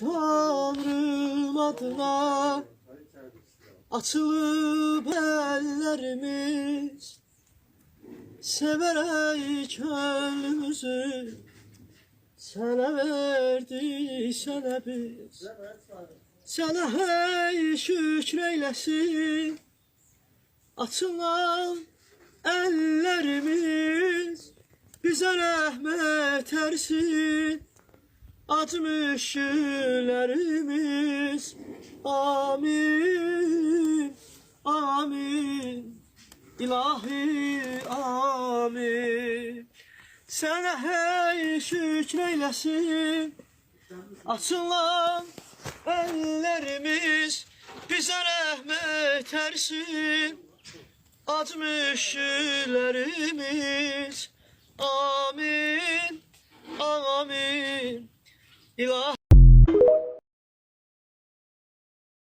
Tanrım adına Açılıp ellerimiz Severek gönlümüzü Sana verdi sana biz. Sana hey şükreylesin Açılan ellerimiz Bize rahmet ersin Acımışlarımız Amin. Amin. İlahi amin. Sana hey şükreylesin Açılan ellerimiz. Bize rahmet ersin. Acımışlarımız Amin Amin İlahi